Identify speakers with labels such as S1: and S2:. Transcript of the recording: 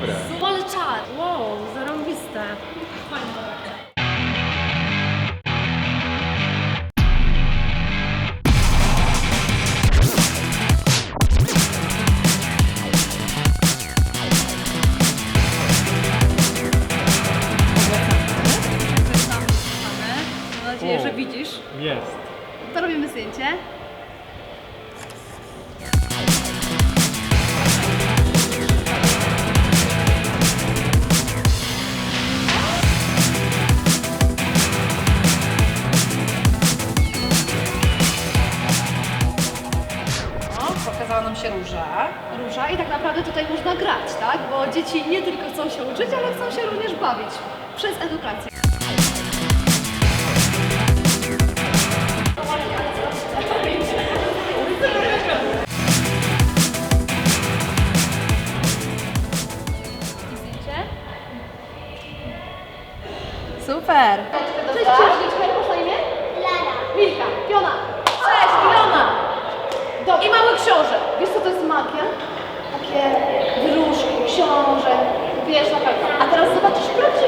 S1: dobre.
S2: Ale wow, zarąbiste. Mam widzisz. Jest. To robimy zdjęcie. Się róża.
S1: Róża i tak naprawdę tutaj można grać, tak? Bo dzieci nie tylko chcą się uczyć, ale chcą się również bawić przez edukację.
S2: Super!
S1: Cześć পঁচিশ কিলো